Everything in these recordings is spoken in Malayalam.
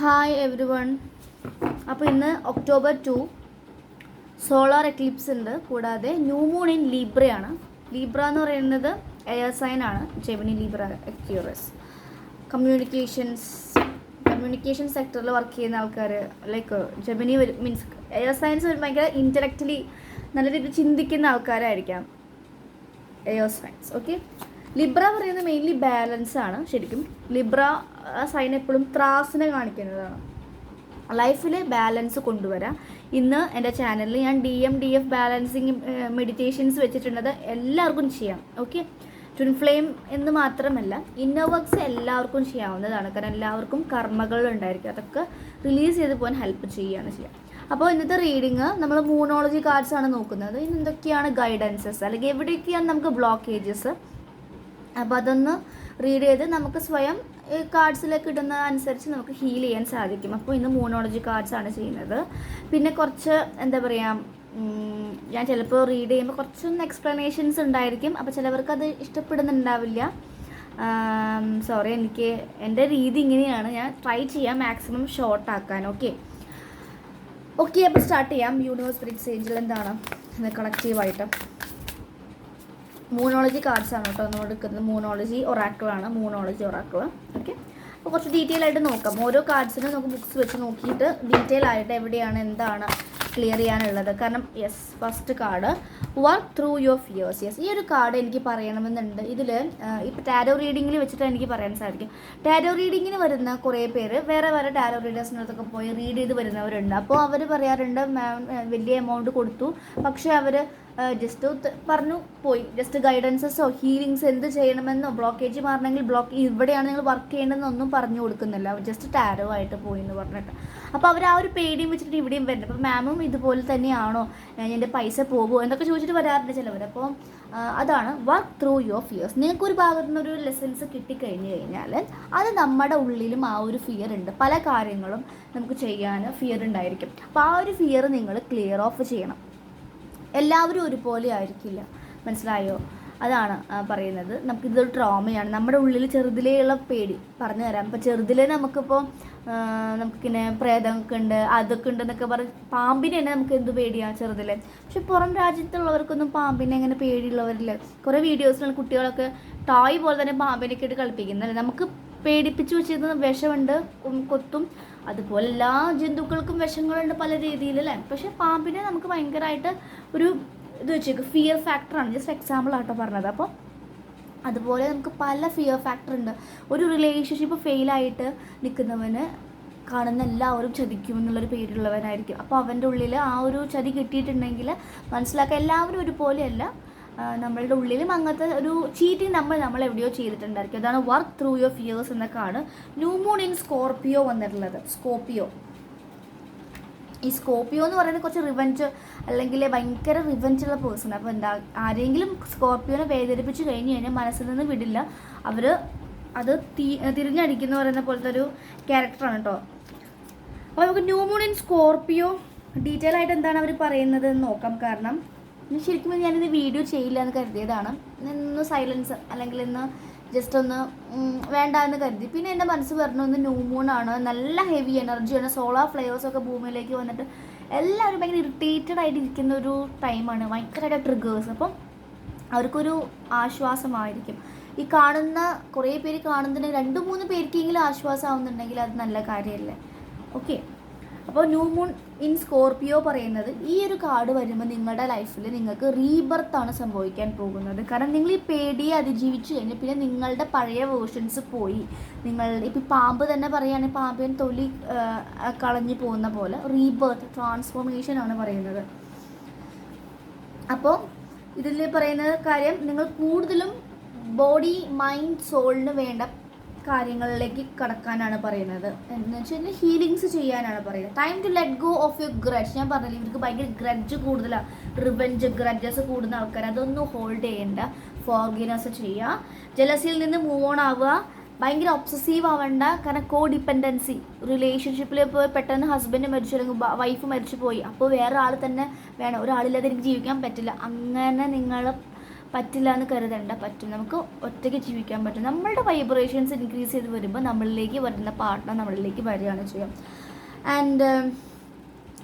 ഹായ് എവ്രി വൺ അപ്പോൾ ഇന്ന് ഒക്ടോബർ ടു സോളാർ എക്ലിപ്സ് ഉണ്ട്. കൂടാതെ ന്യൂ മൂൺ ഇൻ ലീബ്രയാണ് ലീബ്ര എന്ന് പറയുന്നത് എയർ സൈൻ ആണ്. Gemini Libra Aquarius communications communication സെക്ടറിൽ വർക്ക് ചെയ്യുന്ന ആൾക്കാർ like Gemini means air signs ഭയങ്കര ഇന്റലക്ച്വലി നല്ല രീതിയിൽ ചിന്തിക്കുന്ന ആൾക്കാരായിരിക്കാം. എയർ സയൻസ് ഓക്കെ ലിബ്ര പറയുന്നത് മെയിൻലി ബാലൻസ് ആണ്. ശരിക്കും ലിബ്ര സൈൻ എപ്പോഴും ത്രാസിനെ കാണിക്കുന്നതാണ്. ലൈഫിൽ ബാലൻസ് കൊണ്ടുവരാം. ഇന്ന് എന്റെ ചാനലിൽ ഞാൻ D M D F balancing meditations വെച്ചിട്ടുള്ളത് എല്ലാവർക്കും ചെയ്യാം. ഓക്കെ ട്വിൻ ഫ്ലെയിം എന്ന് മാത്രമല്ല ഇന്നർ വർക്ക്സ് എല്ലാവർക്കും ചെയ്യാവുന്നതാണ്. കാരണം എല്ലാവർക്കും കർമ്മകൾ ഉണ്ടായിരിക്കും. അതൊക്കെ റിലീസ് ചെയ്ത് പോകാൻ ഹെൽപ്പ് ചെയ്യുകയാണ് ചെയ്യാം. അപ്പോൾ ഇന്നത്തെ റീഡിങ് നമ്മൾ മൂണോളജി കാർഡ്സ് ആണ് നോക്കുന്നത്. ഇന്ന് എന്തൊക്കെയാണ് ഗൈഡൻസസ് അല്ലെങ്കിൽ എവിടെയൊക്കെയാണ് നമുക്ക് ബ്ലോക്കേജസ് അപ്പോൾ അതൊന്ന് റീഡ് ചെയ്ത് നമുക്ക് സ്വയം കാർഡ്സിലേക്ക് ഇടുന്ന അനുസരിച്ച് നമുക്ക് ഹീൽ ചെയ്യാൻ സാധിക്കും. അപ്പോൾ ഇന്ന് മൂണോളജി കാർഡ്സ് ആണ് ചെയ്യുന്നത്. പിന്നെ കുറച്ച് എന്താ പറയുക ഞാൻ ചിലപ്പോൾ റീഡ് ചെയ്യുമ്പോൾ കുറച്ചൊന്ന് എക്സ്പ്ലനേഷൻസ് ഉണ്ടായിരിക്കും. അപ്പോൾ ചിലവർക്ക് അത് ഇഷ്ടപ്പെടുന്നുണ്ടാവില്ല. സോറി എനിക്ക് എന്റെ രീതി ഇങ്ങനെയാണ്. ഞാൻ ട്രൈ ചെയ്യാം മാക്സിമം ഷോർട്ട് ആക്കാൻ. ഓക്കെ ഓക്കെ അപ്പോൾ സ്റ്റാർട്ട് ചെയ്യാം. യൂണിവേഴ്സ് ബ്രിക്സ് ഏഞ്ചൽ എന്താണ്? കളക്റ്റീവായിട്ട് മൂണോളജി കാർഡ്സ് ആണ് കേട്ടോ നമ്മൾ എടുക്കുന്നത്. മൂണോളജി ഒറാക്കിളാണ് മൂണോളജി ഒറാക്കിൾ ഓക്കെ അപ്പോൾ കുറച്ച് ഡീറ്റെയിൽ ആയിട്ട് നോക്കാം. ഓരോ കാർഡ്സിനും നമുക്ക് ബുക്സ് വെച്ച് നോക്കിയിട്ട് ഡീറ്റെയിൽ ആയിട്ട് എവിടെയാണ് എന്താണ് ക്ലിയർ ചെയ്യാനുള്ളത്. കാരണം yes first card work through your fears yes ഈ ഒരു കാർഡ് എനിക്ക് പറയണമെന്നുണ്ട്. ഇതിൽ ഇപ്പോൾ ടാരോ റീഡിങ്ങിൽ വെച്ചിട്ട് എനിക്ക് പറയാൻ സാധിക്കും. ടാരോ റീഡിങ്ങിന് വരുന്ന കുറേ പേര് വേറെ വേറെ ടാരോ റീഡേഴ്സിനടുത്തൊക്കെ പോയി റീഡ് ചെയ്ത് വരുന്നവരുണ്ട്. അപ്പോൾ അവർ പറയാറുണ്ട് മാം വലിയ എമൗണ്ട് കൊടുത്തു. പക്ഷേ അവർ ജസ്റ്റ് പറഞ്ഞു പോയി. ജസ്റ്റ് ഗൈഡൻസസോ ഹീലിങ്സ് എന്ത് ചെയ്യണമെന്നോ ബ്ലോക്കേജ് മാറണമെങ്കിൽ ബ്ലോക്ക് ഇവിടെയാണ് നിങ്ങൾ വർക്ക് ചെയ്യേണ്ടതെന്നൊന്നും പറഞ്ഞു കൊടുക്കുന്നില്ല. ജസ്റ്റ് ടാരോ ആയിട്ട് പോയി എന്ന് പറഞ്ഞിട്ട്. അപ്പോൾ അവർ ആ ഒരു പേടിയും വെച്ചിട്ട് ഇവിടെയും വരുന്നത് അപ്പോൾ മാമും ഇതുപോലെ തന്നെയാണോ എന്റെ പൈസ പോകുമോ എന്നൊക്കെ ചോദിച്ചിട്ട് വരാറുണ്ട് ചിലവർ അപ്പോൾ അതാണ് വർക്ക് ത്രൂ യുവർ ഫിയേഴ്സ് നിങ്ങൾക്ക് ഒരു ഭാഗത്തു നിന്ന് ഒരു ലെസൺസ് കിട്ടിക്കഴിഞ്ഞ് കഴിഞ്ഞാൽ അത് നമ്മുടെ ഉള്ളിലും ആ ഒരു ഫിയർ ഉണ്ട്. പല കാര്യങ്ങളും നമുക്ക് ചെയ്യാൻ ഫിയർ ഉണ്ടായിരിക്കും. അപ്പോൾ ആ ഒരു ഫിയർ നിങ്ങൾ ക്ലിയർ ഓഫ് ചെയ്യണം. എല്ലാവരും ഒരുപോലെ ആയിരിക്കില്ല. മനസ്സിലായോ? അതാണ് പറയുന്നത്. നമുക്കിതൊരു ട്രോമയാണ് നമ്മുടെ ഉള്ളിൽ ചെറുതിലേയുള്ള പേടി. പറഞ്ഞു തരാം. ഇപ്പോൾ ചെറുതിലേ നമുക്കിപ്പോൾ നമുക്കിങ്ങനെ പ്രേതമൊക്കെ ഉണ്ട് അതൊക്കെ ഉണ്ട് എന്നൊക്കെ പറഞ്ഞ് പാമ്പിനെ തന്നെ നമുക്ക് എന്ത് പേടിയാണ് ചെറുതിലെ? പക്ഷെ പുറം രാജ്യത്തുള്ളവർക്കൊന്നും പാമ്പിനെ അങ്ങനെ പേടിയുള്ളവരില്ല. കുറേ വീഡിയോസിലുള്ള കുട്ടികളൊക്കെ ടോയ് പോലെ തന്നെ പാമ്പിനൊക്കെ ഇട്ട് കളിപ്പിക്കുന്നല്ലേ നമുക്ക് പേടിപ്പിച്ച് വെച്ചിരുന്ന വിഷമുണ്ട് കൊത്തും അതുപോലെ എല്ലാ ജന്തുക്കൾക്കും വിഷങ്ങളുണ്ട് പല രീതിയിൽ അല്ലേ? പക്ഷെ പാമ്പിനെ നമുക്ക് ഭയങ്കരമായിട്ട് ഒരു ഇത് വെച്ചേക്ക് ഫിയർ ഫാക്ടറാണ് ജസ്റ്റ് എക്സാമ്പിൾ ആട്ടോ പറഞ്ഞത്. അപ്പോൾ അതുപോലെ നമുക്ക് പല ഫിയർ ഫാക്ടർ ഉണ്ട്. ഒരു റിലേഷൻഷിപ്പ് ഫെയിലായിട്ട് നിൽക്കുന്നവന് കാണുന്ന എല്ലാവരും ചതിക്കും എന്നുള്ളൊരു പേരുള്ളവനായിരിക്കും. അപ്പോൾ അവന്റെ ഉള്ളിൽ ആ ഒരു ചതി കിട്ടിയിട്ടുണ്ടെങ്കിൽ മനസ്സിലാക്കുക എല്ലാവരും ഒരുപോലെയല്ല. നമ്മളുടെ ഉള്ളിലും അങ്ങനത്തെ ഒരു ചീറ്റിംഗ് നമ്മൾ നമ്മൾ എവിടെയോ ചെയ്തിട്ടുണ്ടായിരിക്കും. അതാണ് വർക്ക് ത്രൂ യുവർ ഫിയേഴ്സ് എന്നൊക്കെയാണ് ന്യൂ മൂൺ ഇൻ സ്കോർപ്പിയോ വന്നിട്ടുള്ളത്. സ്കോർപ്പിയോ ഈ സ്കോർപ്പിയോ എന്ന് പറയുന്നത് കുറച്ച് റിവഞ്ച് അല്ലെങ്കിൽ ഭയങ്കര റിവഞ്ച് ഉള്ള പേഴ്സൺ അപ്പോൾ എന്താ ആരെങ്കിലും സ്കോർപ്പിയോനെ വേദനിപ്പിച്ച് കഴിഞ്ഞ് കഴിഞ്ഞാൽ മനസ്സിൽ നിന്ന് വിടില്ല. അവർ അത് തീ തിരിഞ്ഞടിക്കുന്ന പറയുന്ന പോലത്തെ ഒരു ക്യാരക്ടറാണ് കേട്ടോ അപ്പോൾ നമുക്ക് new moon in Scorpio detail ആയിട്ട് എന്താണ് അവർ പറയുന്നത് എന്ന് നോക്കാം. കാരണം ശരിക്കും ഞാനിത് വീഡിയോ ചെയ്യില്ല എന്ന് കരുതിയതാണ്. ഇന്ന് സൈലൻസ് അല്ലെങ്കിൽ ഇന്ന് ജസ്റ്റ് ഒന്ന് വേണ്ട എന്ന് കരുതി. പിന്നെ എന്റെ മനസ്സ് പറഞ്ഞു ഒന്ന് ന്യൂ ആണ്. നല്ല ഹെവി എനർജിയാണ് സോളാർ ഫ്ലേവേഴ്സ് ഒക്കെ ഭൂമിയിലേക്ക് വന്നിട്ട് എല്ലാവരും ഭയങ്കര ഇറിറ്റേറ്റഡ് ആയിട്ട് ഇരിക്കുന്ന ഒരു ടൈമാണ് ഭയങ്കരമായിട്ട് ട്രിഗേഴ്സ് അപ്പം അവർക്കൊരു ആശ്വാസമായിരിക്കും. ഈ കാണുന്ന കുറേ പേര് കാണുന്നുണ്ടെങ്കിൽ രണ്ട് മൂന്ന് പേർക്കെങ്കിലും ആശ്വാസം ആവുന്നുണ്ടെങ്കിൽ അത് നല്ല കാര്യമല്ലേ? ഓക്കെ അപ്പോൾ ന്യൂ മൂൺ ഇൻ സ്കോർപിയോ പറയുന്നത് ഈ ഒരു കാർഡ് വരുമ്പോൾ നിങ്ങളുടെ ലൈഫിൽ നിങ്ങൾക്ക് റീബർത്ത് ആണ് സംഭവിക്കാൻ പോകുന്നത്. കാരണം നിങ്ങൾ ഈ പേടിയെ അതിജീവിച്ച് കഴിഞ്ഞാൽ പിന്നെ നിങ്ങളുടെ പഴയ വേർഷൻസ് പോയി. നിങ്ങൾ ഇപ്പം പാമ്പ് തന്നെ പറയുകയാണെങ്കിൽ പാമ്പിന് തൊലി കളഞ്ഞു പോകുന്ന പോലെ റീബർത്ത് ട്രാൻസ്ഫോർമേഷൻ ആണ് പറയുന്നത്. അപ്പോൾ ഇതിൽ പറയുന്ന കാര്യം നിങ്ങൾ കൂടുതലും ബോഡി മൈൻഡ് സോളിന് വേണ്ട കാര്യങ്ങളിലേക്ക് കടക്കാനാണ് പറയുന്നത്. എന്ന് വെച്ചാൽ ഹീലിങ്സ് ചെയ്യാനാണ് പറയുന്നത്. Time to let go of your grudge ഞാൻ പറഞ്ഞില്ല ഇവർക്ക് ഭയങ്കര ഗ്രഡ്ജ് കൂടുതലാണ് റിവെഞ്ച് ഗ്രഡ്ജസ് കൂടുന്ന ആൾക്കാർ അതൊന്നും ഹോൾഡ് ചെയ്യേണ്ട. ഫോർഗിനസ് ചെയ്യുക ജലസിയിൽ നിന്ന് മൂവ് ഓൺ ആവുക. ഭയങ്കര ഒബ്സസീവ് ആവണ്ട. കാരണം കോ ഡിപ്പെൻഡൻസി റിലേഷൻഷിപ്പിൽ ഇപ്പോൾ പെട്ടെന്ന് ഹസ്ബൻഡ് മരിച്ചു അല്ലെങ്കിൽ വൈഫ് മരിച്ചു പോയി. അപ്പോൾ വേറെ ആൾ തന്നെ വേണം. ഒരാളില്ലാതെ എനിക്ക് ജീവിക്കാൻ പറ്റില്ല. അങ്ങനെ നിങ്ങൾ പറ്റില്ല എന്ന് കരുതണ്ട. പറ്റും. നമുക്ക് ഒറ്റയ്ക്ക് ജീവിക്കാൻ പറ്റും. നമ്മളുടെ വൈബ്രേഷൻസ് ഇൻക്രീസ് ചെയ്ത് വരുമ്പോൾ നമ്മളിലേക്ക് വരുന്ന പാർട്ട്ണർ നമ്മളിലേക്ക് വരികയാണ് ചെയ്യുക. ആൻഡ്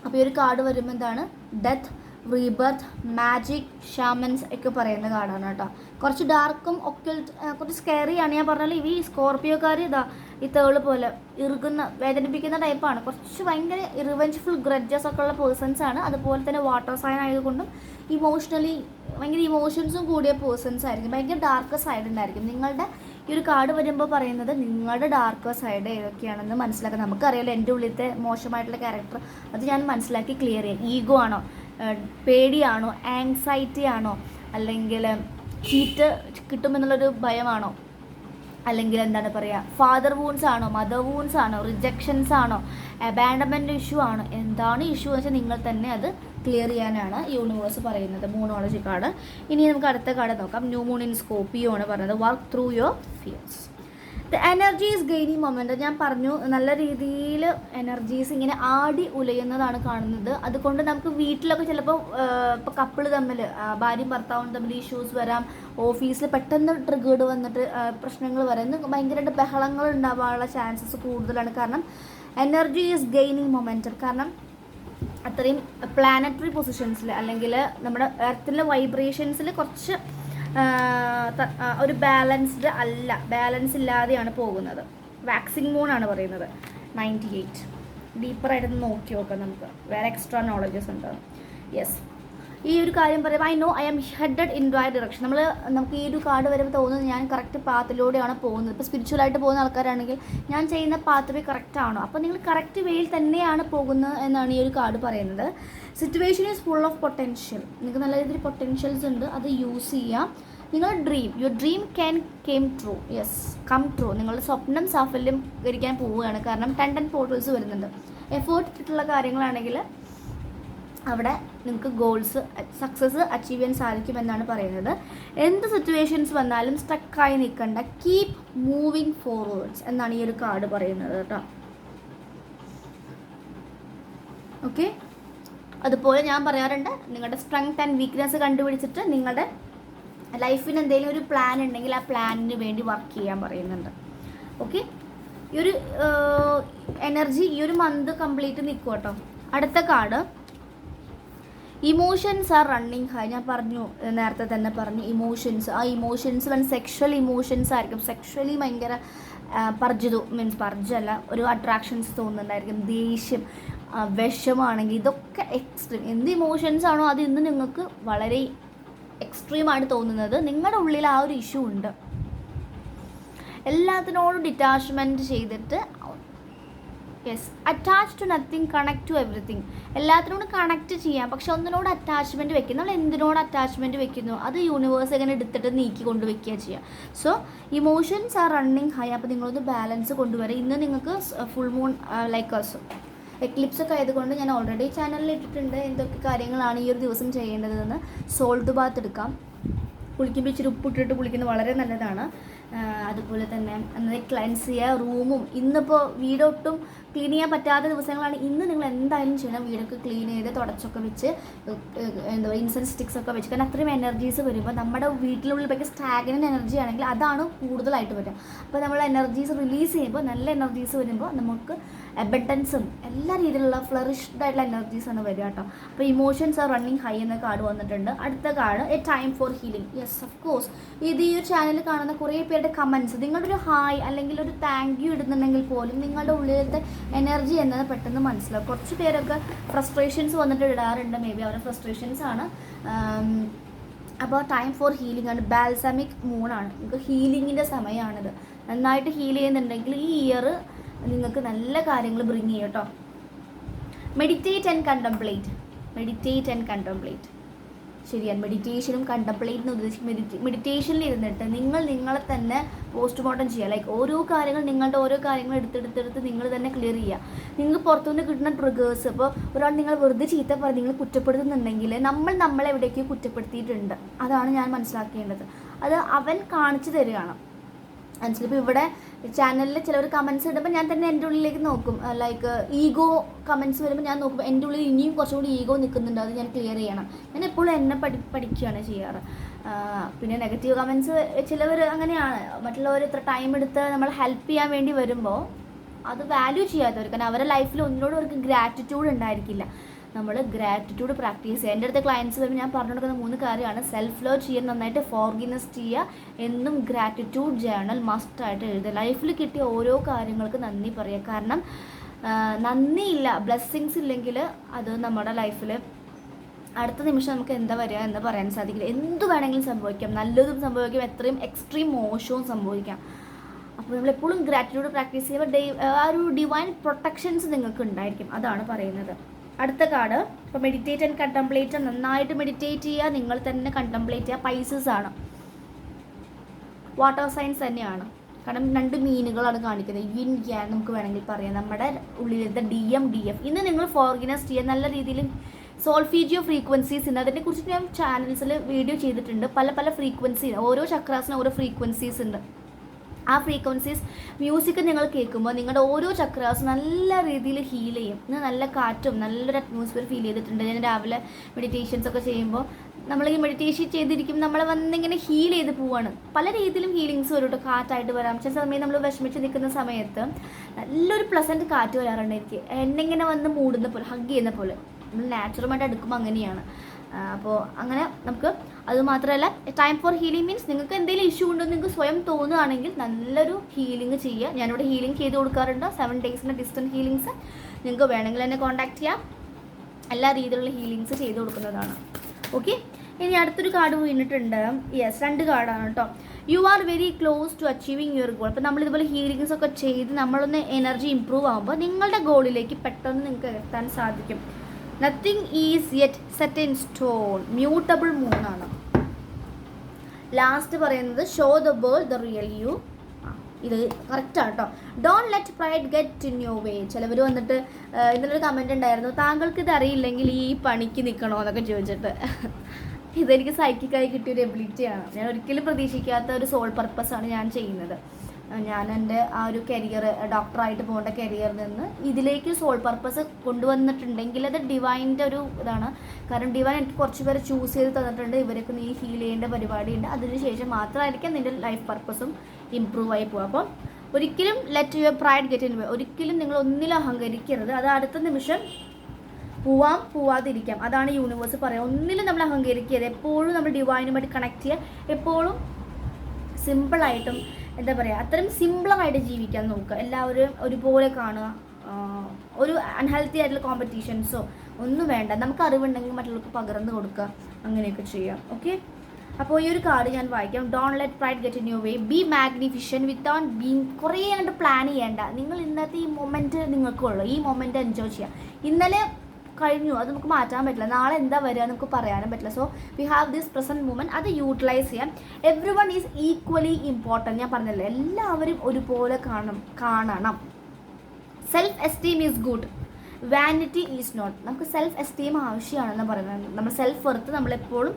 അപ്പോൾ ഈ ഒരു കാർഡ് വരുമ്പോൾ എന്താണ്? ഡെത്ത് റീബർത്ത് മാജിക് ഷാമൻസ് ഒക്കെ പറയുന്ന കാർഡാണ് കേട്ടോ. കുറച്ച് ഡാർക്കും ഒക്കെ കുറച്ച് സ്കെറിയാണ് ഞാൻ പറഞ്ഞാൽ ഈ സ്കോർപ്പിയോക്കാർ ഇതാ ഈ തേൾ പോലെ ഇറുകുന്ന വേദനിപ്പിക്കുന്ന ടൈപ്പാണ് കുറച്ച് ഭയങ്കര റിവെഞ്ച്ഫുൾ ഗ്രഡ്ജസ് ഒക്കെ ഉള്ള പേഴ്സൺസ് ആണ്. അതുപോലെ തന്നെ വാട്ടർ സൈൻ ആയതുകൊണ്ടും ഇമോഷണലി ഭയങ്കര ഇമോഷൻസും കൂടിയ പേഴ്സൺസ് ആയിരിക്കും. ഭയങ്കര ഡാർക്ക് സൈഡ് ഉണ്ടായിരിക്കും. നിങ്ങളുടെ ഈ ഒരു കാർഡ് വരുമ്പോൾ പറയുന്നത് നിങ്ങളുടെ ഡാർക്ക് സൈഡ് ഏതൊക്കെയാണെന്ന് മനസ്സിലാക്കാം നമുക്കറിയാലോ. എന്റെ ഉള്ളിലത്തെ മോശമായിട്ടുള്ള ക്യാരക്ടർ അത് ഞാൻ മനസ്സിലാക്കി ക്ലിയർ ചെയ്യാം. ഈഗോ ആണോ? പേടിയാണോ? ആങ്സൈറ്റി ആണോ? അല്ലെങ്കിൽ ചീറ്റ് കിട്ടുമെന്നുള്ളൊരു ഭയമാണോ? അല്ലെങ്കിൽ എന്താണ് പറയുക ഫാദർ വൂൺസ് ആണോ? മദർ വൂൺസ് ആണോ? റിജക്ഷൻസ് ആണോ? അബാൻഡമെന്റ് ഇഷ്യൂ ആണോ? എന്താണ് ഇഷ്യൂ എന്ന് വെച്ചാൽ നിങ്ങൾ തന്നെ അത് ക്ലിയർ ചെയ്യാനാണ് യൂണിവേഴ്സ് പറയുന്നത്. മൂണോളജി കാർഡ് ഇനി നമുക്ക് അടുത്ത കാർഡ് നോക്കാം. ന്യൂ മൂൺ ഇൻ സ്കോപ്പിയോ ആണ് പറയുന്നത് work through your fears the energy is gaining moment ഞാൻ പറഞ്ഞു നല്ല രീതിയിൽ എനർജീസ് ഇങ്ങനെ ആടി ഉലയുന്നതാണ് കാണുന്നത്. അതുകൊണ്ട് നമുക്ക് വീട്ടിലൊക്കെ ചിലപ്പോൾ ഇപ്പോൾ കപ്പിൾ തമ്മിൽ ഭാര്യയും ഭർത്താവും തമ്മിൽ ഇഷ്യൂസ് വരാം. ഓഫീസിൽ പെട്ടെന്ന് ട്രിഗേർഡ് വന്നിട്ട് പ്രശ്നങ്ങൾ വരാം. ഭയങ്കരമായിട്ട് ബഹളങ്ങൾ ഉണ്ടാവാനുള്ള ചാൻസസ് കൂടുതലാണ്. കാരണം എനർജി ഈസ് ഗെയിനിങ് മൊമെന്റം കാരണം അത്രയും പ്ലാനറ്ററി പൊസിഷൻസിൽ അല്ലെങ്കിൽ നമ്മുടെ എർത്തിലെ വൈബ്രേഷൻസിൽ കുറച്ച് ഒരു ബാലൻസ്ഡ് അല്ല. ബാലൻസ് ഇല്ലാതെയാണ് പോകുന്നത്. വാക്സിങ് മൂൺ ആണ് പറയുന്നത്. നയന്റി എയ്റ്റ് ഡീപ്പറായിട്ടൊന്ന് നോക്കി നോക്കാം നമുക്ക്. വേറെ എക്സ്ട്രാ നോളജസ് ഉണ്ട്? യെസ് ഈ ഒരു കാര്യം പറയുമ്പോൾ I know I am headed in right direction നമ്മൾ നമുക്ക് ഈ ഒരു കാർഡ് വരുമ്പോൾ തോന്നുന്നത് ഞാൻ കറക്റ്റ് പാത്തിലൂടെയാണ് പോകുന്നത്. ഇപ്പോൾ സ്പിരിച്വലായിട്ട് പോകുന്ന ആൾക്കാരാണെങ്കിൽ ഞാൻ ചെയ്യുന്ന പാത്ത് വേ കറക്റ്റ് ആണോ? അപ്പോൾ നിങ്ങൾ കറക്റ്റ് വേയിൽ തന്നെയാണ് പോകുന്നത് എന്നാണ് ഈ ഒരു കാർഡ് പറയുന്നത്. Situation is full of potential നിങ്ങൾക്ക് നല്ല രീതിയിൽ പൊട്ടൻഷ്യൽസ് ഉണ്ട്. അത് യൂസ് ചെയ്യാം. നിങ്ങളുടെ dream your dream can came true yes come true നിങ്ങളുടെ സ്വപ്നം സാഫല്യം കരിക്കാൻ പോവുകയാണ്. കാരണം ടെൻ ടെൻ പോർട്ടൽസ് വരുന്നുണ്ട്. എഫേർട്ട് ഇട്ടിട്ടുള്ള കാര്യങ്ങളാണെങ്കിൽ അവിടെ നിങ്ങൾക്ക് ഗോൾസ് സക്സസ് അച്ചീവ് ചെയ്യാൻ സാധിക്കുമെന്നാണ് പറയുന്നത്. എന്ത് സിറ്റുവേഷൻസ് വന്നാലും സ്റ്റക്കായി നിൽക്കണ്ട. കീപ് മൂവിങ് ഫോർവേഡ്സ് എന്നാണ് ഈ ഒരു കാർഡ് പറയുന്നത് കേട്ടോ. ഓക്കെ അതുപോലെ ഞാൻ പറയാറുണ്ട് നിങ്ങളുടെ സ്ട്രെങ്ത് ആൻഡ് വീക്ക്നെസ് കണ്ടുപിടിച്ചിട്ട് നിങ്ങളുടെ ലൈഫിന് എന്തെങ്കിലും ഒരു പ്ലാൻ ഉണ്ടെങ്കിൽ ആ പ്ലാനിന് വേണ്ടി വർക്ക് ചെയ്യാൻ പറയുന്നുണ്ട്. ഓക്കെ ഈ ഒരു എനർജി ഈ ഒരു മന്ത് കംപ്ലീറ്റ് നിൽക്കും കേട്ടോ അടുത്ത card emotions are running high ഞാൻ പറഞ്ഞു നേരത്തെ തന്നെ പറഞ്ഞു ഇമോഷൻസ് ആ ഇമോഷൻസ് വൺ സെക്ഷൽ ഇമോഷൻസ് ആയിരിക്കും. സെക്ഷലി ഭയങ്കര പർജിതു മീൻസ് പർജല്ല ഒരു അട്രാക്ഷൻസ് തോന്നുന്നുണ്ടായിരിക്കും. ദേഷ്യം വിഷമാണെങ്കിൽ ഇതൊക്കെ എക്സ്ട്രീം എന്ത് ഇമോഷൻസ് ആണോ അത് ഇന്ന് നിങ്ങൾക്ക് വളരെ എക്സ്ട്രീമായിട്ട് തോന്നുന്നത്. നിങ്ങളുടെ ഉള്ളിൽ ആ ഒരു ഇഷ്യൂ ഉണ്ട്. എല്ലാത്തിനോടും ഡിറ്റാച്ച്മെന്റ് ചെയ്തിട്ട് yes attach to nothing connect to everything എല്ലാത്തിനോടും connect ചെയ്യാം. പക്ഷെ ഒന്നിനോട് അറ്റാച്ച്മെന്റ് വെക്കും നമ്മൾ എന്തിനോട് അറ്റാച്ച്മെന്റ് വെക്കുന്നു? അത് യൂണിവേഴ്സ് എങ്ങനെ എടുത്തിട്ട് നീക്കി കൊണ്ട് വെക്കുക ചെയ്യുക so emotions are running high അപ്പോൾ നിങ്ങളൊന്ന് ബാലൻസ് കൊണ്ടുവരാം. ഇന്ന് നിങ്ങൾക്ക് ഫുൾ മൂൺ ലൈക്ക് എക്ലിപ്സ് ഒക്കെ ആയതുകൊണ്ട് ഞാൻ ഓൾറെഡി ചാനലിൽ ഇട്ടിട്ടുണ്ട്. എന്തൊക്കെ കാര്യങ്ങളാണ് ഈ ഒരു ദിവസം ചെയ്യേണ്ടതെന്ന്. സോൾട്ട് ബാത്ത് എടുക്കാം. കുളിക്കുമ്പോൾ ഇച്ചിരി ഉപ്പിട്ടിട്ട് കുളിക്കുന്നത് വളരെ നല്ലതാണ്. അതുപോലെ തന്നെ നന്നായി ക്ലൻസ് ചെയ്യുക റൂമും ഇന്നിപ്പോൾ വീടൊട്ടും ക്ലീൻ ചെയ്യാൻ പറ്റാത്ത ദിവസങ്ങളാണ്. ഇന്ന് നിങ്ങൾ എന്തായാലും ചെയ്യണം. വീടൊക്കെ ക്ലീൻ ചെയ്ത് തുടച്ചൊക്കെ വെച്ച് എന്താ പറയുക ഇൻസെൻസ് സ്റ്റിക്സ് ഒക്കെ വെച്ച്. കാരണം അത്രയും എനർജീസ് വരുമ്പോൾ നമ്മുടെ വീട്ടിലുള്ളിൽ ഭയങ്കര സ്റ്റാഗ്നൻ എനർജി ആണെങ്കിൽ അതാണ് കൂടുതലായിട്ട് വരിക. അപ്പോൾ നമ്മൾ എനർജീസ് റിലീസ് ചെയ്യുമ്പോൾ നല്ല എനർജീസ് വരുമ്പോൾ നമുക്ക് എബഡൻസും എല്ലാ രീതിയിലുള്ള ഫ്ലറിഷ്ഡ് ആയിട്ടുള്ള എനർജീസാണ് വരിക കേട്ടോ. അപ്പോൾ ഇമോഷൻസ് ആർ റണ്ണിങ് ഹൈ എന്ന കാർഡ് വന്നിട്ടുണ്ട്. അടുത്ത card a time for healing yes of course ഇത് ഈ ഒരു ചാനലിൽ കാണുന്ന കുറേ പേരുടെ കമൻസ് നിങ്ങളുടെ ഒരു ഹായ് അല്ലെങ്കിൽ ഒരു താങ്ക് യു ഇടുന്നുണ്ടെങ്കിൽ പോലും നിങ്ങളുടെ ഉള്ളിലത്തെ എനർജി എന്നത് പെട്ടെന്ന് മനസ്സിലാവും. കുറച്ച് പേരൊക്കെ ഫ്രസ്ട്രേഷൻസ് വന്നിട്ട് ഇടാറുണ്ട്. മേ ബി അവരുടെ ഫ്രസ്ട്രേഷൻസ് ആണ്. അപ്പോൾ ടൈം ഫോർ ഹീലിംഗ് ആണ്. ബാൽസമിക് മൂണാണ് നിങ്ങൾക്ക് ഹീലിങ്ങിന്റെ സമയമാണിത്. നന്നായിട്ട് ഹീൽ ചെയ്യുന്നുണ്ടെങ്കിൽ ഈ ഇയർ നിങ്ങൾക്ക് നല്ല കാര്യങ്ങൾ ബ്രിങ് ചെയ്യും കേട്ടോ. Meditate and contemplate meditate and contemplate ശരിയാണ് മെഡിറ്റേഷനും കണ്ടംപ്ലേറ്റ് എന്ന് മെഡിറ്റേ മെഡിറ്റേഷനിൽ ഇരുന്നിട്ട് നിങ്ങൾ നിങ്ങളെ തന്നെ പോസ്റ്റ്മോർട്ടം ചെയ്യുക ലൈക്ക് ഓരോ കാര്യങ്ങൾ നിങ്ങളുടെ ഓരോ കാര്യങ്ങൾ എടുത്തെടുത്തെടുത്ത് നിങ്ങൾ തന്നെ ക്ലിയർ ചെയ്യുക നിങ്ങൾ പുറത്തുനിന്ന് കിട്ടുന്ന ട്രിഗേഴ്സ് ഇപ്പോൾ ഒരാൾ നിങ്ങൾ വെറുതെ ചീത്ത പറഞ്ഞ് നിങ്ങൾ കുറ്റപ്പെടുത്തുന്നുണ്ടെങ്കിൽ നമ്മൾ നമ്മളെ എവിടേക്കോ കുറ്റപ്പെടുത്തിയിട്ടുണ്ട്. അതാണ് ഞാൻ മനസ്സിലാക്കേണ്ടത്. അത് അവൻ കാണിച്ചു തരികയാണ്. മനസ്സിലിപ്പോൾ ഇവിടെ ചാനലിൽ ചിലർ കമൻസ് ഇടുമ്പോൾ ഞാൻ തന്നെ എന്റെ ഉള്ളിലേക്ക് നോക്കും. ലൈക്ക് ഈഗോ കമൻസ് വരുമ്പോൾ ഞാൻ നോക്കും. എന്റെ ഉള്ളിൽ ഇനിയും കുറച്ചുകൂടി ഈഗോ നിൽക്കുന്നുണ്ട്? അത് ഞാൻ ക്ലിയർ ചെയ്യണം. ഞാൻ എപ്പോഴും എന്നെ പഠി പഠിക്കുകയാണ് ചെയ്യാറ്. പിന്നെ നെഗറ്റീവ് കമൻസ് ചിലവർ അങ്ങനെയാണ്. മറ്റുള്ളവർ ഇത്ര ടൈം എടുത്ത് നമ്മൾ ഹെൽപ്പ് ചെയ്യാൻ വേണ്ടി വരുമ്പോൾ അത് വാല്യൂ ചെയ്യാത്തവർ കാരണം അവരുടെ ലൈഫിൽ ഒന്നിനോട് അവർക്ക് ഗ്രാറ്റിറ്റ്യൂഡ് ഉണ്ടായിരിക്കില്ല. നമ്മൾ ഗ്രാറ്റിറ്റ്യൂഡ് പ്രാക്ടീസ് ചെയ്യുക എന്റെ അടുത്ത ക്ലയൻസ് വരുമ്പോൾ ഞാൻ പറഞ്ഞു കൊടുക്കുന്ന മൂന്ന് കാര്യമാണ്. സെൽഫ് ലവ് ചെയ്യാൻ നന്നായിട്ട് ഫോർഗിനസ് ചെയ്യുക എന്നും ഗ്രാറ്റിറ്റ്യൂഡ് ജേണൽ മസ്റ്റായിട്ട് എഴുതുക. ലൈഫിൽ കിട്ടിയ ഓരോ കാര്യങ്ങൾക്ക് നന്ദി പറയുക. കാരണം നന്ദിയില്ല ബ്ലെസ്സിങ്സ് ഇല്ലെങ്കിൽ അത് നമ്മുടെ ലൈഫിൽ അടുത്ത നിമിഷം നമുക്ക് എന്താ വരിക എന്ന് പറയാൻ സാധിക്കില്ല. എന്ത് വേണമെങ്കിലും സംഭവിക്കാം. നല്ലതും സംഭവിക്കാം. എത്രയും എക്സ്ട്രീം മോശവും സംഭവിക്കാം. അപ്പോൾ നമ്മൾ എപ്പോഴും ഗ്രാറ്റിറ്റ്യൂഡ് പ്രാക്ടീസ് ചെയ്യുമ്പോൾ ആ ഒരു ഡിവൈൻ പ്രൊട്ടക്ഷൻസ് നിങ്ങൾക്ക് ഉണ്ടായിരിക്കും അതാണ് പറയുന്നത്. അടുത്ത കാർഡ് ഇപ്പോൾ മെഡിറ്റേറ്റ് ആൻഡ് കണ്ടംപ്ലേറ്റ് നന്നായിട്ട് മെഡിറ്റേറ്റ് ചെയ്യുക. നിങ്ങൾ തന്നെ കണ്ടംപ്ലേറ്റ് ചെയ്യുക. പൈസസ് ആണ്. വാട്ടർ സയൻസ് തന്നെയാണ്. കാരണം രണ്ട് മീനുകളാണ് കാണിക്കുന്നത്. യിൻ യാൻ നമുക്ക് വേണമെങ്കിൽ പറയാം. നമ്മുടെ ഉള്ളിലത്തെ ഡി എം ഡി എഫ് ഇന്ന് നിങ്ങൾ ഫോർഗിനസ് ചെയ്യുക. നല്ല രീതിയിൽ സോൾഫീജിയോ ഫ്രീക്വൻസീസ് ഉണ്ട് അതിനെക്കുറിച്ച് ഞാൻ ചാനൽസിൽ വീഡിയോ ചെയ്തിട്ടുണ്ട്. പല പല ഫ്രീക്വൻസി ഓരോ ചക്രാസിനും ഓരോ ഫ്രീക്വൻസീസ് ഉണ്ട് ആ ഫ്രീക്വൻസീസ് മ്യൂസിക് നിങ്ങൾ കേൾക്കുമ്പോൾ നിങ്ങളുടെ ഓരോ ചക്രാസ് നല്ല രീതിയിൽ ഹീൽ ചെയ്യും. നല്ല കാറ്റും നല്ലൊരു അറ്റ്മോസ്ഫിയർ ഫീൽ ചെയ്തിട്ടുണ്ട്. ഞാൻ രാവിലെ മെഡിറ്റേഷൻസ് ഒക്കെ ചെയ്യുമ്പോൾ നമ്മൾ ഈ മെഡിറ്റേഷൻ ചെയ്തിരിക്കും നമ്മളെ വന്നിങ്ങനെ ഹീൽ ചെയ്ത് പോവാണ്. പല രീതിയിലും ഹീലിങ്സ് വരും കേട്ടോ കാറ്റായിട്ട് വരാം. ചില സമയം നമ്മൾ വിഷമിച്ച് നിൽക്കുന്ന സമയത്ത് നല്ലൊരു പ്ലസന്റ് കാറ്റ് വരാറുണ്ട്. എനിക്ക് എന്നെങ്ങനെ വന്ന് മൂടുന്ന പോലെ ഹഗ് ചെയ്യുന്ന പോലെ. നമ്മൾ നാച്ചുറലായിട്ട് എടുക്കുമ്പോൾ അങ്ങനെയാണ്. അപ്പോൾ അങ്ങനെ നമുക്ക് അത് മാത്രമല്ല ടൈം ഫോർ ഹീലിംഗ് മീൻസ് നിങ്ങൾക്ക് എന്തെങ്കിലും ഇഷ്യൂ ഉണ്ടോ നിങ്ങൾക്ക് സ്വയം തോന്നുകയാണെങ്കിൽ നല്ലൊരു ഹീലിംഗ് ചെയ്യുക. ഞാനിവിടെ ഹീലിംഗ് ചെയ്ത് കൊടുക്കാറുണ്ട്. സെവൻ ഡേയ്സിന്റെ ഡിസ്റ്റന്റ് ഹീലിങ്സ് നിങ്ങൾക്ക് വേണമെങ്കിൽ എന്നെ കോൺടാക്ട് ചെയ്യാം. എല്ലാ രീതിയിലുള്ള ഹീലിങ്സ് ചെയ്ത് കൊടുക്കുന്നതാണ്. ഓക്കെ ഇനി അടുത്തൊരു കാർഡ് വീണിട്ടുണ്ട്. യെസ് രണ്ട് കാർഡാണ് കേട്ടോ you are very close to achieving your goal അപ്പോൾ നമ്മൾ ഇതുപോലെ ഹീലിങ്സ് ഒക്കെ ചെയ്ത് നമ്മളൊന്ന് എനർജി ഇമ്പ്രൂവ് ആകുമ്പോൾ നിങ്ങളുടെ ഗോളിലേക്ക് പെട്ടെന്ന് നിങ്ങൾക്ക് എത്താൻ സാധിക്കും. Nothing is yet set in stone mutable മൂന്നാണ് ലാസ്റ്റ് പറയുന്നത് show the world the real you ഇത് കറക്റ്റാണ് കേട്ടോ don't let pride get in you way ചിലവർ വന്നിട്ട് ഇന്നലൊരു കമന്റ് ഉണ്ടായിരുന്നു. താങ്കൾക്ക് ഇത് അറിയില്ലെങ്കിൽ ഈ പണിക്ക് നിൽക്കണോ എന്നൊക്കെ ചോദിച്ചിട്ട്. ഇതെനിക്ക് സൈക്കിക്കായി കിട്ടിയൊരു എബിലിറ്റിയാണ് ഞാൻ ഒരിക്കലും പ്രതീക്ഷിക്കാത്ത ഒരു സോൾ പർപ്പസാണ് ഞാൻ ചെയ്യുന്നത്. ഞാൻ എന്റെ ആ ഒരു കരിയർ ഡോക്ടറായിട്ട് പോകേണ്ട കരിയറിൽ നിന്ന് ഇതിലേക്ക് സോൾ പർപ്പസ് കൊണ്ടുവന്നിട്ടുണ്ടെങ്കിൽ അത് ഡിവൈന്റെ ഒരു ഇതാണ്. കാരണം ഡിവൈൻ എനിക്ക് കുറച്ച് പേരെ ചൂസ് ചെയ്ത് തന്നിട്ടുണ്ട്. ഇവരൊക്കെ നീ ഹീൽ ചെയ്യേണ്ട പരിപാടിയുണ്ട്. അതിനുശേഷം മാത്രമായിരിക്കും നിന്റെ ലൈഫ് പർപ്പസും ഇമ്പ്രൂവ് ആയി പോകും അപ്പം ഒരിക്കലും let your pride get in ഒരിക്കലും നിങ്ങൾ ഒന്നിലും അഹങ്കരിക്കരുത്. അത് അടുത്ത നിമിഷം പോവാം പോവാതിരിക്കാം. അതാണ് യൂണിവേഴ്സ് പറയുക. ഒന്നിലും നമ്മൾ അഹങ്കരിക്കരുത്. എപ്പോഴും നമ്മൾ ഡിവൈനുമായിട്ട് കണക്ട് ചെയ്യുക. എപ്പോഴും സിമ്പിളായിട്ടും എന്താ പറയുക അത്രയും സിമ്പിളായിട്ട് ജീവിക്കാൻ നോക്കുക. എല്ലാവരും ഒരുപോലെ കാണുക. ഒരു അൺഹെൽത്തി ആയിട്ടുള്ള കോമ്പറ്റീഷൻസോ ഒന്നും വേണ്ട. നമുക്ക് അറിവുണ്ടെങ്കിൽ മറ്റുള്ളവർക്ക് പകർന്നു കൊടുക്കുക. അങ്ങനെയൊക്കെ ചെയ്യാം. ഓക്കെ അപ്പോൾ ഈ ഒരു കാർഡ് ഞാൻ വായിക്കാം. Don't let pride get in you way be magnificent without being കുറേ അങ്ങോട്ട് പ്ലാൻ ചെയ്യേണ്ട. നിങ്ങൾ ഇന്നത്തെ ഈ മൊമെന്റ് നിങ്ങൾക്കുള്ളൂ. ഈ മൊമെന്റ് എൻജോയ് ചെയ്യാം ഇന്നലെ കഴിഞ്ഞു. അത് നമുക്ക് മാറ്റാൻ പറ്റില്ല. നാളെ എന്താ വരിക നമുക്ക് പറയാനും പറ്റില്ല. So we have this present moment അത് യൂട്ടിലൈസ് ചെയ്യാം. Everyone is equally important ഞാൻ പറഞ്ഞല്ലോ? എല്ലാവരും ഒരുപോലെ കാണണം കാണണം. Self esteem is good vanity is not നമുക്ക് സെൽഫ് എസ്റ്റീം ആവശ്യമാണെന്ന് പറയുന്നത്. നമ്മൾ സെൽഫ് വെർത്ത് നമ്മളെപ്പോഴും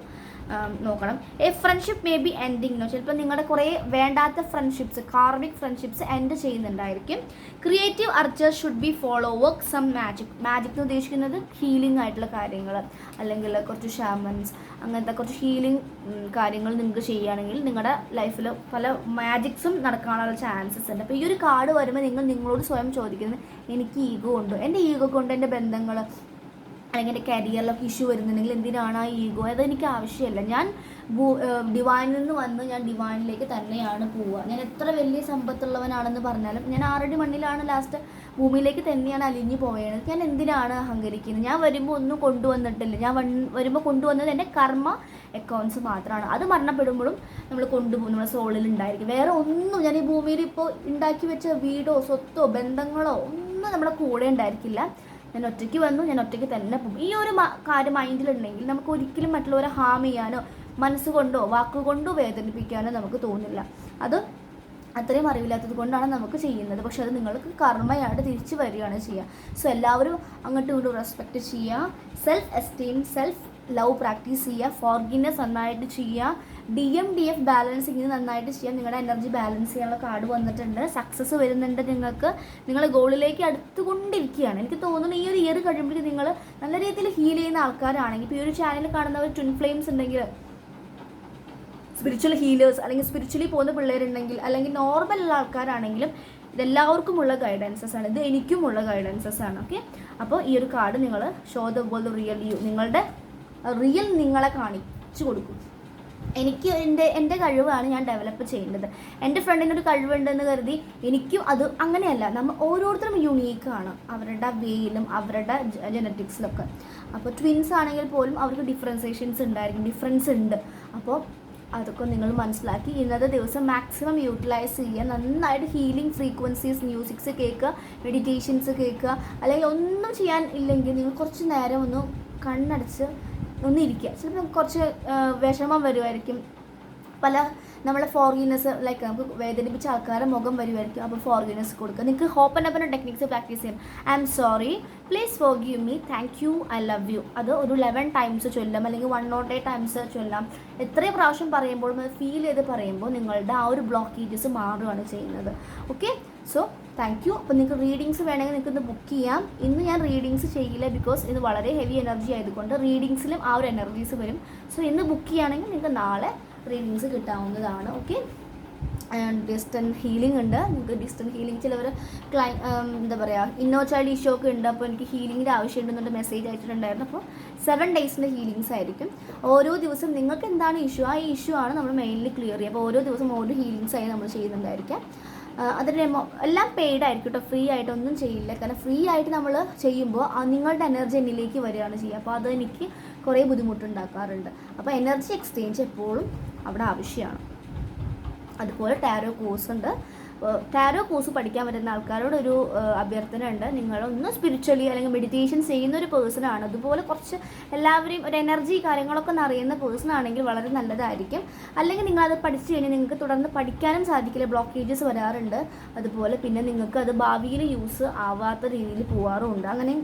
നോക്കണം. A friendship may be ending no ചിലപ്പോൾ നിങ്ങളുടെ കുറേ വേണ്ടാത്ത friendships karmic friendships end ചെയ്യുന്നുണ്ടായിരിക്കും. Creative archers should be follow work some magic magic എന്ന് ഉദ്ദേശിക്കുന്നത് ഹീലിംഗ് ആയിട്ടുള്ള കാര്യങ്ങൾ. അല്ലെങ്കിൽ കുറച്ച് ഷാമൻസ് അങ്ങനത്തെ കുറച്ച് ഹീലിംഗ് കാര്യങ്ങൾ നിങ്ങൾക്ക് ചെയ്യുകയാണെങ്കിൽ നിങ്ങളുടെ ലൈഫിൽ പല മാജിക്സും നടക്കാനുള്ള ചാൻസസ് ഉണ്ട്. അപ്പോൾ ഈ ഒരു കാർഡ് വരുമ്പോൾ നിങ്ങൾ നിങ്ങളോട് സ്വയം ചോദിക്കുന്നത് എനിക്ക് ഈഗോ ഉണ്ടോ? എന്റെ ഈഗോ കൊണ്ട് എന്റെ ബന്ധങ്ങൾ അല്ലെങ്കിൽ എന്റെ കരിയറിലൊക്കെ ഇഷ്യൂ വരുന്നുണ്ടെങ്കിൽ എന്തിനാണ് ആ ഈഗോ അതെനിക്ക് ആവശ്യമില്ല. ഞാൻ ഡിവൈനിൽ നിന്ന് വന്ന് ഞാൻ ഡിവൈനിലേക്ക് തന്നെയാണ് പോവുക. ഞാൻ എത്ര വലിയ സമ്പത്തുള്ളവനാണെന്ന് പറഞ്ഞാലും ഞാൻ ആറടി മണ്ണിലാണ് ലാസ്റ്റ് ഭൂമിയിലേക്ക് തന്നെയാണ് അലിഞ്ഞു പോയത്. ഞാൻ എന്തിനാണ് അഹങ്കരിക്കുന്നത്? ഞാൻ വരുമ്പോൾ ഒന്നും കൊണ്ടുവന്നിട്ടില്ല. ഞാൻ വൺ- വരുമ്പോൾ കൊണ്ടുവന്നത് എന്റെ കർമ്മ അക്കൗണ്ട്സ് മാത്രമാണ് അത് മരണപ്പെടുമ്പോഴും നമ്മൾ കൊണ്ടുപോകും നമ്മുടെ സോളിൽ ഉണ്ടായിരിക്കും. വേറെ ഒന്നും ഞാൻ ഈ ഭൂമിയിൽ ഇപ്പോൾ ഉണ്ടാക്കി വെച്ച വീടോ സ്വത്തോ ബന്ധങ്ങളോ ഒന്നും നമ്മുടെ കൂടെ ഉണ്ടായിരിക്കില്ല. ഞാൻ ഒറ്റയ്ക്ക് വന്നു ഞാൻ ഒറ്റയ്ക്ക് തന്നെ പോകും. ഈ ഒരു കാര്യം മൈൻഡിലുണ്ടെങ്കിൽ നമുക്ക് ഒരിക്കലും മറ്റുള്ളവരെ ഹാം ചെയ്യാനോ മനസ്സുകൊണ്ടോ വാക്കുകൊണ്ടോ വേദനിപ്പിക്കാനോ നമുക്ക് തോന്നില്ല. അത് അത്രയും അറിവില്ലാത്തത് കൊണ്ടാണ് നമുക്ക് ചെയ്യുന്നത്. പക്ഷെ അത് നിങ്ങൾക്ക് കർമ്മയായിട്ട് തിരിച്ചു വരികയാണ് ചെയ്യുക. സോ എല്ലാവരും അങ്ങോട്ടും ഇങ്ങോട്ടും റെസ്പെക്റ്റ് ചെയ്യുക. Self esteem self love practice ചെയ്യുക. ഫോർഗിനെസ് നന്നായിട്ട് ചെയ്യുക. D M D F balancing നന്നായിട്ട് ചെയ്യാം. നിങ്ങളുടെ എനർജി ബാലൻസ് ചെയ്യാനുള്ള കാർഡ് വന്നിട്ടുണ്ട്. സക്സസ് വരുന്നുണ്ട് നിങ്ങൾക്ക്. നിങ്ങൾ ഗോളിലേക്ക് അടുത്തുകൊണ്ടിരിക്കുകയാണ്. എനിക്ക് തോന്നുന്നു ഈ ഒരു ഇയർ കഴിയുമ്പോഴേക്കും നിങ്ങൾ നല്ല രീതിയിൽ ഹീൽ ചെയ്യുന്ന ആൾക്കാരാണെങ്കിൽ ഇപ്പോൾ ഈ ഒരു ചാനൽ കാണുന്നവർ ട്വിൻ ഫ്ലെയിംസ് ഉണ്ടെങ്കിൽ സ്പിരിച്വൽ ഹീലേഴ്സ് അല്ലെങ്കിൽ സ്പിരിച്വലി പോകുന്ന പിള്ളേരുണ്ടെങ്കിൽ അല്ലെങ്കിൽ നോർമൽ ഉള്ള ആൾക്കാരാണെങ്കിലും ഇതെല്ലാവർക്കുമുള്ള ഗൈഡൻസസ് ആണ്. ഇത് എനിക്കും ഉള്ള ഗൈഡൻസസ് ആണ്. ഓക്കെ അപ്പോൾ ഈ ഒരു കാർഡ് നിങ്ങൾ show the ball real you നിങ്ങളുടെ റിയൽ നിങ്ങളെ കാണിച്ചു കൊടുക്കും. എനിക്ക് എന്റെ എന്റെ കഴിവാണ് ഞാൻ ഡെവലപ്പ് ചെയ്യേണ്ടത്. എന്റെ ഫ്രണ്ടിന് ഒരു കഴിവുണ്ടെന്ന് കരുതി എനിക്കും അത് അങ്ങനെയല്ല. നമ്മൾ ഓരോരുത്തരും യുണീക്കാണ് അവരുടെ വേയിലും അവരുടെ ജനറ്റിക്സിലൊക്കെ അപ്പോൾ ട്വിൻസ് ആണെങ്കിൽ പോലും അവർക്ക് ഡിഫറൻസേഷൻസ് ഉണ്ടായിരിക്കും. ഡിഫറൻസ് ഉണ്ട്. അപ്പോൾ അതൊക്കെ നിങ്ങൾ മനസ്സിലാക്കി. ഇന്നത്തെ ദിവസം മാക്സിമം യൂട്ടിലൈസ് ചെയ്യുക. നന്നായിട്ട് ഹീലിംഗ് ഫ്രീക്വൻസീസ് മ്യൂസിക്സ് കേൾക്കുക മെഡിറ്റേഷൻസ് കേൾക്കുക. അല്ലെങ്കിൽ ഒന്നും ചെയ്യാൻ ഇല്ലെങ്കിൽ നിങ്ങൾ കുറച്ച് നേരം ഒന്ന് കണ്ണടച്ച് ഒന്ന് ഇരിക്കുക ചിലപ്പോൾ കുറച്ച് വിഷമം വരുമായിരിക്കും. പല നമ്മളെ ഫോർഗീനസ് ലൈക്ക് നമുക്ക് വേദനിപ്പിച്ച ആൾക്കാരുടെ മുഖം വരുമായിരിക്കും അപ്പോൾ ഫോർഗീനസ് കൊടുക്കുക. നിങ്ങൾക്ക് ഹോപ്പൻ അപ്പൻ ടെക്നിക്സ് പ്രാക്ടീസ് ചെയ്യാം. I'm sorry please forgive me thank you I love you അത് ഒരു ലെവൻ ടൈംസ് ചൊല്ലാം. അല്ലെങ്കിൽ വൺ നോട്ട് എയ്റ്റ് ടൈംസ് ചൊല്ലാം. എത്രയും പ്രാവശ്യം പറയുമ്പോൾ ഫീൽ ചെയ്ത് പറയുമ്പോൾ നിങ്ങളുടെ ആ ഒരു ബ്ലോക്കേജസ് മാറുകയാണ് ചെയ്യുന്നത്. ഓക്കെ സോ താങ്ക് യു അപ്പോൾ നിങ്ങൾക്ക് റീഡിങ്സ് വേണമെങ്കിൽ നിങ്ങൾക്ക് ഇന്ന് ബുക്ക് ചെയ്യാം. ഇന്ന് ഞാൻ റീഡിങ്സ് ചെയ്യില്ല ബിക്കോസ് ഇത് വളരെ ഹെവി എനർജി ആയതുകൊണ്ട് റീഡിങ്സിലും ആ ഒരു എനർജീസ് വരും. സോ ഇന്ന് ബുക്ക് ചെയ്യുകയാണെങ്കിൽ നിങ്ങൾക്ക് നാളെ റീഡിങ്സ് കിട്ടാവുന്നതാണ് ഓക്കെ ഡിസ്റ്റന്റ് ഹീലിംഗ് ഉണ്ട്. നമുക്ക് ഡിസ്റ്റന്റ് ഹീലിംഗ് ചിലവർ ക്ലൈ എന്താ പറയുക ഇന്നോ ചൈൽഡ് ഇഷ്യൂ ഒക്കെ ഉണ്ട്. അപ്പോൾ എനിക്ക് ഹീലിംഗിന്റെ ആവശ്യമുണ്ടെന്നുണ്ട് മെസ്സേജ് അയച്ചിട്ടുണ്ടായിരുന്നു. അപ്പോൾ സെവൻ ഡേയ്സിന്റെ ഹീലിംഗ്സ് ആയിരിക്കും. ഓരോ ദിവസം നിങ്ങൾക്ക് എന്താണ് ഇഷ്യൂ ആ ഇഷ്യൂ ആണ് നമ്മൾ മെയിൻലി ക്ലിയർ ചെയ്യുക. അപ്പോൾ ഓരോ ദിവസം ഓരോ ഹീലിംഗ്സ് ആയി നമ്മൾ ചെയ്യുന്നുണ്ടായിരിക്കാം. അതിന്റെ എല്ലാം പെയ്ഡ് ആയിരിക്കും കേട്ടോ. ഫ്രീ ആയിട്ട് ഒന്നും ചെയ്യില്ല. കാരണം ഫ്രീ ആയിട്ട് നമ്മൾ ചെയ്യുമ്പോൾ നിങ്ങളുടെ എനർജി എന്നിലേക്ക് വരികയാണ് ചെയ്യുക. അപ്പോൾ അത് എനിക്ക് കുറേ ബുദ്ധിമുട്ടുണ്ടാക്കാറുണ്ട്. അപ്പോൾ എനർജി എക്സ്ചേഞ്ച് എപ്പോഴും അവിടെ ആവശ്യമാണ്. അതുപോലെ ടാരോ കോഴ്സ് ഉണ്ട്. ടാരോ കോഴ്സ് പഠിക്കാൻ വരുന്ന ആൾക്കാരോട് ഒരു അഭ്യർത്ഥന ഉണ്ട് നിങ്ങളൊന്ന് സ്പിരിച്വലി അല്ലെങ്കിൽ മെഡിറ്റേഷൻ ചെയ്യുന്ന ഒരു പേഴ്സൺ ആണ്. അതുപോലെ കുറച്ച് എല്ലാവരെയും ഒരു എനർജി കാര്യങ്ങളൊക്കെ അറിയുന്ന പേഴ്സൺ ആണെങ്കിൽ വളരെ നല്ലതായിരിക്കും. അല്ലെങ്കിൽ നിങ്ങളത് പഠിച്ചു കഴിഞ്ഞാൽ നിങ്ങൾക്ക് തുടർന്ന് പഠിക്കാനും സാധിക്കില്ല ബ്ലോക്കേജസ് വരാറുണ്ട്. അതുപോലെ പിന്നെ നിങ്ങൾക്ക് അത് ഭാവിയിൽ യൂസ് ആവാത്ത രീതിയിൽ പോവാറുമുണ്ട് അങ്ങനെ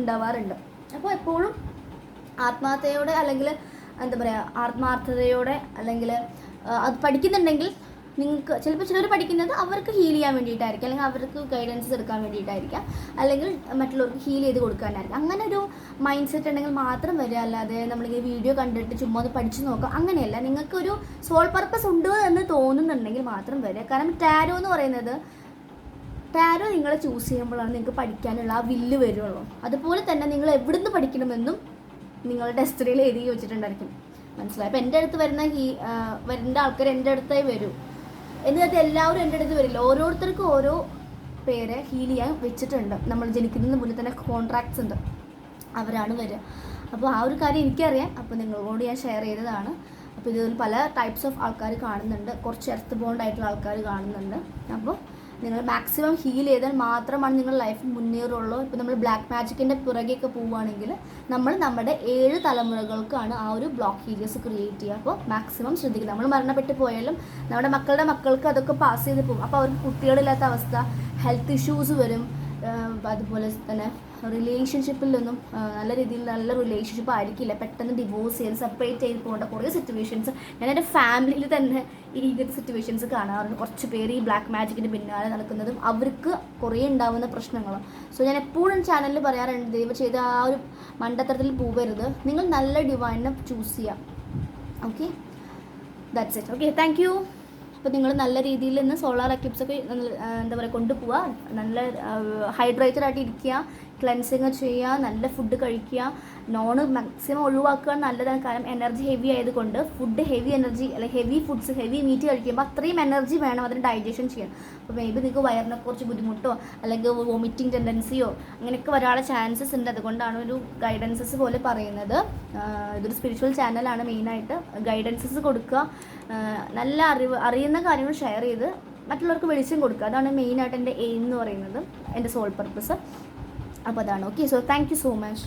ഉണ്ടാവാറുണ്ട്. അപ്പോൾ എപ്പോഴും ആത്മാർത്ഥയോടെ അല്ലെങ്കിൽ എന്താ പറയുക ആത്മാർത്ഥതയോടെ അല്ലെങ്കിൽ അത് പഠിക്കുന്നുണ്ടെങ്കിൽ നിങ്ങൾക്ക് ചിലപ്പോൾ ചിലർ പഠിക്കുന്നത് അവർക്ക് ഹീൽ ചെയ്യാൻ വേണ്ടിയിട്ടായിരിക്കും. അല്ലെങ്കിൽ അവർക്ക് ഗൈഡൻസ് എടുക്കാൻ വേണ്ടിയിട്ടായിരിക്കാം. അല്ലെങ്കിൽ മറ്റുള്ളവർക്ക് ഹീൽ ചെയ്ത് കൊടുക്കാനായിരിക്കും. അങ്ങനെ ഒരു മൈൻഡ് സെറ്റ് ഉണ്ടെങ്കിൽ മാത്രം വരിക. അല്ലാതെ നമ്മളിങ്ങനെ വീഡിയോ കണ്ടിട്ട് ചുമ്മാ ഒന്ന് പഠിച്ചു നോക്കുക. അങ്ങനെയല്ല. നിങ്ങൾക്കൊരു സോൾ പർപ്പസ് ഉണ്ട് എന്ന് തോന്നുന്നുണ്ടെങ്കിൽ മാത്രം വരിക. കാരണം ടാരോ എന്ന് പറയുന്നത് ടാരോ നിങ്ങളെ ചൂസ് ചെയ്യുമ്പോഴാണ് നിങ്ങൾക്ക് പഠിക്കാനുള്ള ആ വില്ല് വരുള്ളൂ. അതുപോലെ തന്നെ നിങ്ങൾ എവിടുന്ന് പഠിക്കണമെന്നും നിങ്ങളുടെ ഡെസ്റ്റിനിയിൽ എഴുതി വെച്ചിട്ടുണ്ടായിരിക്കും. മനസ്സിലായി? അപ്പം എന്റെ അടുത്ത് വരുന്ന ഹീ വരേണ്ട ആൾക്കാർ എന്റെ അടുത്തായി വരൂ. എന്നിട്ട് എല്ലാവരും എന്റെ അടുത്ത് വരില്ല. ഓരോരുത്തർക്കും ഓരോ പേരെ ഹീൽ ചെയ്യാൻ വെച്ചിട്ടുണ്ട്. നമ്മൾ ജനിക്കുന്നതിന് മുന്നേ തന്നെ കോൺട്രാക്ട്സ് ഉണ്ട്. അവരാണ് വരിക. അപ്പോൾ ആ ഒരു കാര്യം എനിക്കറിയാം. അപ്പോൾ നിങ്ങളോട് ഞാൻ ഷെയർ ചെയ്തതാണ്. അപ്പോൾ ഇതിൽ പല ടൈപ്സ് ഓഫ് ആൾക്കാർ കാണുന്നുണ്ട്. കുറച്ച് എർത്ത് ബോണ്ട് ആയിട്ടുള്ള ആൾക്കാർ കാണുന്നുണ്ട്. അപ്പോൾ നിങ്ങൾ മാക്സിമം ഹീൽ ചെയ്താൽ മാത്രമാണ് നിങ്ങൾ ലൈഫ് മുന്നേറുള്ളൂ. ഇപ്പോൾ നമ്മൾ ബ്ലാക്ക് മാജിക്കിന്റെ പുറകെയൊക്കെ പോവുകയാണെങ്കിൽ നമ്മൾ നമ്മുടെ ഏഴ് തലമുറകൾക്കാണ് ആ ഒരു ബ്ലോക്ക് ഹീലിയസ് ക്രിയേറ്റ് ചെയ്യുക. അപ്പോൾ മാക്സിമം ശ്രദ്ധിക്കുക. നമ്മൾ മരണപ്പെട്ടു പോയാലും നമ്മുടെ മക്കളുടെ മക്കൾക്ക് അതൊക്കെ പാസ് ചെയ്ത് പോകും. അപ്പോൾ അവർക്ക് കുട്ടികളില്ലാത്ത അവസ്ഥ ഹെൽത്ത് ഇഷ്യൂസ് വരും. അതുപോലെ തന്നെ റിലേഷൻഷിപ്പിലൊന്നും നല്ല രീതിയിൽ നല്ല റിലേഷൻഷിപ്പ് ആയിരിക്കില്ല. പെട്ടെന്ന് ഡിവോഴ്സ് ചെയ്ത് സെപ്പറേറ്റ് ചെയ്ത് പോകേണ്ട കുറേ സിറ്റുവേഷൻസ് ഞാൻ എന്റെ ഫാമിലിയിൽ തന്നെ ഈ ഇത് സിറ്റുവേഷൻസ് കാണാറുണ്ട്. കുറച്ച് പേര് ഈ ബ്ലാക്ക് മാജിക്കിന്റെ പിന്നാലെ നടക്കുന്നതും അവർക്ക് കുറേ ഉണ്ടാവുന്ന പ്രശ്നങ്ങളും. സോ ഞാൻ എപ്പോഴും ചാനലിൽ പറയാറുണ്ട് ദൈവം ചെയ്ത് ആ ഒരു മണ്ടത്തരത്തിൽ പോവരുത്. നിങ്ങൾ നല്ല ഡിവൈനെ ചൂസ് ചെയ്യാം. Okay that's it okay thank you അപ്പോൾ നിങ്ങൾ നല്ല രീതിയിൽ നിന്ന് സോളാർ എക്ലിപ്സ് ഒക്കെ എന്താ പറയുക കൊണ്ടുപോവുക നല്ല ഹൈഡ്രേറ്റഡ് ആയിട്ട് ഇരിക്കുക. ക്ലെൻസിങ് ചെയ്യുക നല്ല ഫുഡ് കഴിക്കുക. നോൺ മാക്സിമം ഒഴിവാക്കുക നല്ലതാണ്. കാരണം എനർജി ഹെവി ആയതുകൊണ്ട് ഫുഡ് ഹെവി എനർജി അല്ലെങ്കിൽ ഹെവി ഫുഡ്സ് ഹെവി മീറ്റ് കഴിക്കുമ്പോൾ അത്രയും എനർജി വേണം അതിന് ഡൈജഷൻ ചെയ്യാൻ. അപ്പോൾ മേ ബി നിങ്ങൾക്ക് വയറിനെ കുറച്ച് ബുദ്ധിമുട്ടോ അല്ലെങ്കിൽ വോമിറ്റിംഗ് ടെൻഡൻസിയോ അങ്ങനെയൊക്കെ വരാനുള്ള ചാൻസസ് ഉണ്ട്. അതുകൊണ്ടാണ് ഒരു ഗൈഡൻസസ് പോലെ പറയുന്നത്. ഇതൊരു സ്പിരിച്വൽ ചാനലാണ് മെയിനായിട്ട് ഗൈഡൻസസ് കൊടുക്കുക. നല്ല അറിവ് അറിയുന്ന കാര്യങ്ങൾ ഷെയർ ചെയ്ത് മറ്റുള്ളവർക്ക് വെളിച്ചം കൊടുക്കുക. അതാണ് മെയിനായിട്ട് എന്റെ എയിം എന്ന് പറയുന്നത്. എന്റെ സോൾ പർപ്പസ് അപ്പോൾ അതാണ്. Okay so thank so much